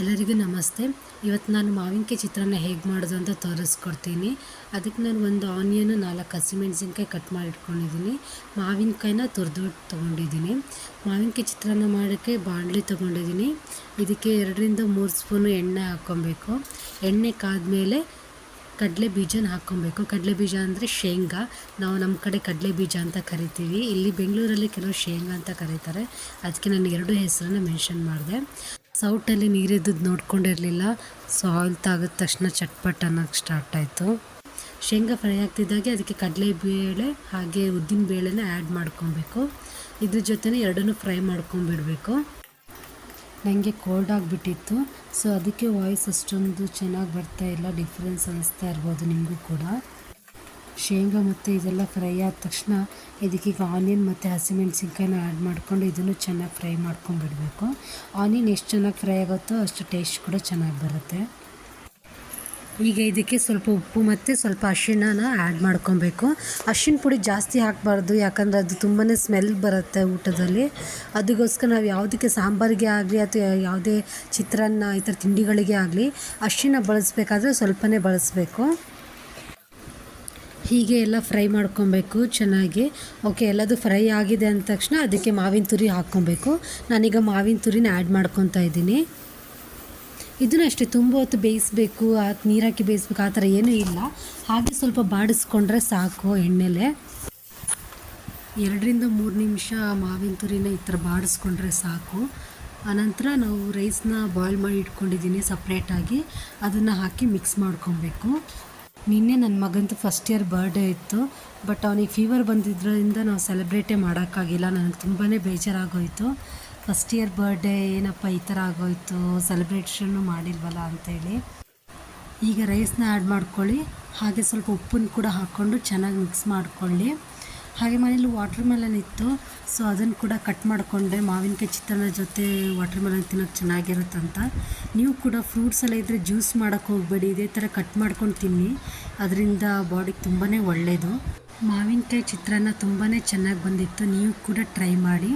ಎಲ್ಲರಿಗೂ ನಮಸ್ತೆ. ಇವತ್ತು ನಾನು ಮಾವಿನಕಾಯಿ ಚಿತ್ರಾನ್ನ ಹೇಗೆ ಮಾಡೋದು ಅಂತ ತೋರಿಸ್ಕೊಡ್ತೀನಿ. ಅದಕ್ಕೆ ನಾನು ಒಂದು ಆನಿಯನ್, ನಾಲ್ಕು ಹಸಿಮೆಣಸಿನ್ಕಾಯಿ ಕಟ್ ಮಾಡಿ ಇಟ್ಕೊಂಡಿದ್ದೀನಿ ಮಾವಿನಕಾಯಿನ ತುರಿದು ತೊಗೊಂಡಿದ್ದೀನಿ. ಮಾವಿನಕಾಯಿ ಚಿತ್ರಾನ್ನ ಮಾಡೋಕ್ಕೆ ಬಾಣಲಿ ತೊಗೊಂಡಿದ್ದೀನಿ. ಇದಕ್ಕೆ ಎರಡರಿಂದ ಮೂರು ಸ್ಪೂನು ಎಣ್ಣೆ ಹಾಕ್ಕೊಬೇಕು. ಎಣ್ಣೆ ಕಾದಮೇಲೆ ಕಡಲೆ ಬೀಜನ ಹಾಕ್ಕೊಬೇಕು. ಕಡಲೆ ಬೀಜ ಅಂದರೆ ಶೇಂಗಾ. ನಾವು ನಮ್ಮ ಕಡೆ ಕಡಲೆ ಬೀಜ ಅಂತ ಕರಿತೀವಿ. ಇಲ್ಲಿ ಬೆಂಗಳೂರಲ್ಲಿ ಕೆಲವು ಶೇಂಗಾ ಅಂತ ಕರೀತಾರೆ. ಅದಕ್ಕೆ ನಾನು ಎರಡು ಹೆಸರನ್ನು ಮೆನ್ಷನ್ ಮಾಡಿದೆ. ಸೌಟಲ್ಲಿ ನೀರಿದ್ದದ್ದು ನೋಡ್ಕೊಂಡಿರಲಿಲ್ಲ. ಸೊ ಆಯಿಲ್ ತಾಗಿದ ತಕ್ಷಣ ಚಟ್ಪಟ್ ಅನ್ನೋಕ್ಕೆ ಸ್ಟಾರ್ಟ್ ಆಯಿತು. ಶೇಂಗಾ ಫ್ರೈ ಆಗ್ತಿದ್ದಾಗೆ ಅದಕ್ಕೆ ಕಡಲೆ ಬೇಳೆ ಹಾಗೆ ಉದ್ದಿನ ಬೇಳೆನ ಆ್ಯಡ್ ಮಾಡ್ಕೊಬೇಕು. ಇದ್ರ ಜೊತೆನೇ ಎರಡನ್ನೂ ಫ್ರೈ ಮಾಡ್ಕೊಂಬಿಡಬೇಕು. ನನಗೆ ಕೋಲ್ಡ್ ಆಗಿಬಿಟ್ಟಿತ್ತು. ಸೊ ಅದಕ್ಕೆ ವಾಯ್ಸ್ ಅಷ್ಟೊಂದು ಚೆನ್ನಾಗಿ ಬರ್ತಾ ಇಲ್ಲ. ಡಿಫ್ರೆನ್ಸ್ ಅನಿಸ್ತಾ ಇರ್ಬೋದು ನಿಮಗೂ ಕೂಡ. ಶೇಂಗಾ ಮತ್ತು ಇದೆಲ್ಲ ಫ್ರೈ ಆದ ತಕ್ಷಣ ಇದಕ್ಕೀಗ ಆನಿಯನ್ ಮತ್ತು ಹಸಿಮೆಣ್ಸಿನ್ಕಾಯಿನ ಆ್ಯಡ್ ಮಾಡ್ಕೊಂಡು ಇದನ್ನು ಚೆನ್ನಾಗಿ ಫ್ರೈ ಮಾಡ್ಕೊಂಡ್ಬಿಡಬೇಕು ಆನಿಯನ್ ಎಷ್ಟು ಚೆನ್ನಾಗಿ ಫ್ರೈ ಆಗುತ್ತೋ ಅಷ್ಟು ಟೇಸ್ಟ್ ಕೂಡ ಚೆನ್ನಾಗಿ ಬರುತ್ತೆ. ಈಗ ಇದಕ್ಕೆ ಸ್ವಲ್ಪ ಉಪ್ಪು ಮತ್ತು ಸ್ವಲ್ಪ ಅರಿಶಿಣನ ಆ್ಯಡ್ ಮಾಡ್ಕೊಬೇಕು. ಅರಿಶಿಣ ಪುಡಿ ಜಾಸ್ತಿ ಹಾಕಬಾರ್ದು, ಯಾಕಂದರೆ ಅದು ತುಂಬಾ ಸ್ಮೆಲ್ ಬರುತ್ತೆ ಊಟದಲ್ಲಿ. ಅದಕ್ಕೋಸ್ಕರ ನಾವು ಯಾವುದಕ್ಕೆ ಸಾಂಬಾರಿಗೆ ಆಗಲಿ ಅಥವಾ ಯಾವುದೇ ಚಿತ್ರಾನ್ನ ಈ ಥರ ತಿಂಡಿಗಳಿಗೆ ಆಗಲಿ ಅರಿಶಿಣ ಬಳಸಬೇಕಾದ್ರೆ ಸ್ವಲ್ಪನೇ ಬಳಸಬೇಕು. ಹೀಗೆ ಎಲ್ಲ ಫ್ರೈ ಮಾಡ್ಕೊಬೇಕು ಚೆನ್ನಾಗಿ. ಓಕೆ, ಎಲ್ಲದು ಫ್ರೈ ಆಗಿದೆ ಅಂದ ತಕ್ಷಣ ಅದಕ್ಕೆ ಮಾವಿನ ತುರಿ ಹಾಕ್ಕೊಬೇಕು. ನಾನೀಗ ಮಾವಿನ ತುರಿನ ಆ್ಯಡ್ ಮಾಡ್ಕೊತಾ ಇದ್ದೀನಿ. ಇದನ್ನು ಅಷ್ಟೇ, ತುಂಬ ಹೊತ್ತು ಬೇಯಿಸಬೇಕು, ಆ ನೀರಾಕಿ ಬೇಯಿಸ್ಬೇಕು, ಆ ಥರ ಏನೂ ಇಲ್ಲ. ಹಾಗೆ ಸ್ವಲ್ಪ ಬಾಡಿಸ್ಕೊಂಡ್ರೆ ಸಾಕು ಎಣ್ಣೆಲೆ. ಎರಡರಿಂದ ಮೂರು ನಿಮಿಷ ಮಾವಿನ ತುರಿನ ಈ ಥರ ಬಾಡಿಸ್ಕೊಂಡ್ರೆ ಸಾಕು. ಆನಂತರ ನಾವು ರೈಸ್ನ ಬಾಯ್ಲ್ ಮಾಡಿ ಇಟ್ಕೊಂಡಿದ್ದೀನಿ ಸಪ್ರೇಟಾಗಿ. ಅದನ್ನು ಹಾಕಿ ಮಿಕ್ಸ್ ಮಾಡ್ಕೊಬೇಕು. ನಿನ್ನೆ ನನ್ನ ಮಗಂದು ಫಸ್ಟ್ ಇಯರ್ ಬರ್ಡೇ ಇತ್ತು ಬಟ್ ಅವನಿಗೆ ಫೀವರ್ ಬಂದಿದ್ದರಿಂದ ನಾವು ಸೆಲೆಬ್ರೇಟೇ ಮಾಡೋಕ್ಕಾಗಿಲ್ಲ. ನನಗೆ ತುಂಬಾ ಬೇಜಾರಾಗೋಯಿತು. ಫಸ್ಟ್ ಇಯರ್ ಬರ್ಡೇ ಏನಪ್ಪ ಈ ಥರ ಆಗೋಯಿತು ಸೆಲೆಬ್ರೇಷನ್ನು ಮಾಡಿಲ್ವಲ್ಲ ಅಂತೇಳಿ. ಈಗ ರೈಸ್ನ ಆ್ಯಡ್ ಮಾಡ್ಕೊಳ್ಳಿ, ಹಾಗೆ ಸ್ವಲ್ಪ ಉಪ್ಪನ್ನು ಕೂಡ ಹಾಕ್ಕೊಂಡು ಚೆನ್ನಾಗಿ ಮಿಕ್ಸ್ ಮಾಡ್ಕೊಳ್ಳಿ. ಹಾಗೆ ಮನೇಲಿ ವಾಟ್ರ್ ಮೆಲನ್ ಇತ್ತು. ಸೊ ಅದನ್ನು ಕೂಡ ಕಟ್ ಮಾಡಿಕೊಂಡೆ. ಮಾವಿನಕಾಯಿ ಚಿತ್ರಾನ್ನ ಜೊತೆ ವಾಟರ್ ಮೆಲನ್ ತಿನ್ನೋಕ್ಕೆ ಚೆನ್ನಾಗಿರುತ್ತಂತ ನೀವು ಕೂಡ ಫ್ರೂಟ್ಸ್ ಎಲ್ಲ ಇದ್ದರೆ ಜ್ಯೂಸ್ ಮಾಡೋಕ್ಕೆ ಹೋಗಬೇಡಿ. ಇದೇ ಥರ ಕಟ್ ಮಾಡ್ಕೊಂಡು ತಿನ್ನಿ. ಅದರಿಂದ ಬಾಡಿಗೆ ತುಂಬಾ ಒಳ್ಳೆಯದು ಮಾವಿನಕಾಯಿ ಚಿತ್ರಾನ್ನ ತುಂಬಾ ಚೆನ್ನಾಗಿ ಬಂದಿತ್ತು. ನೀವು ಕೂಡ ಟ್ರೈ ಮಾಡಿ.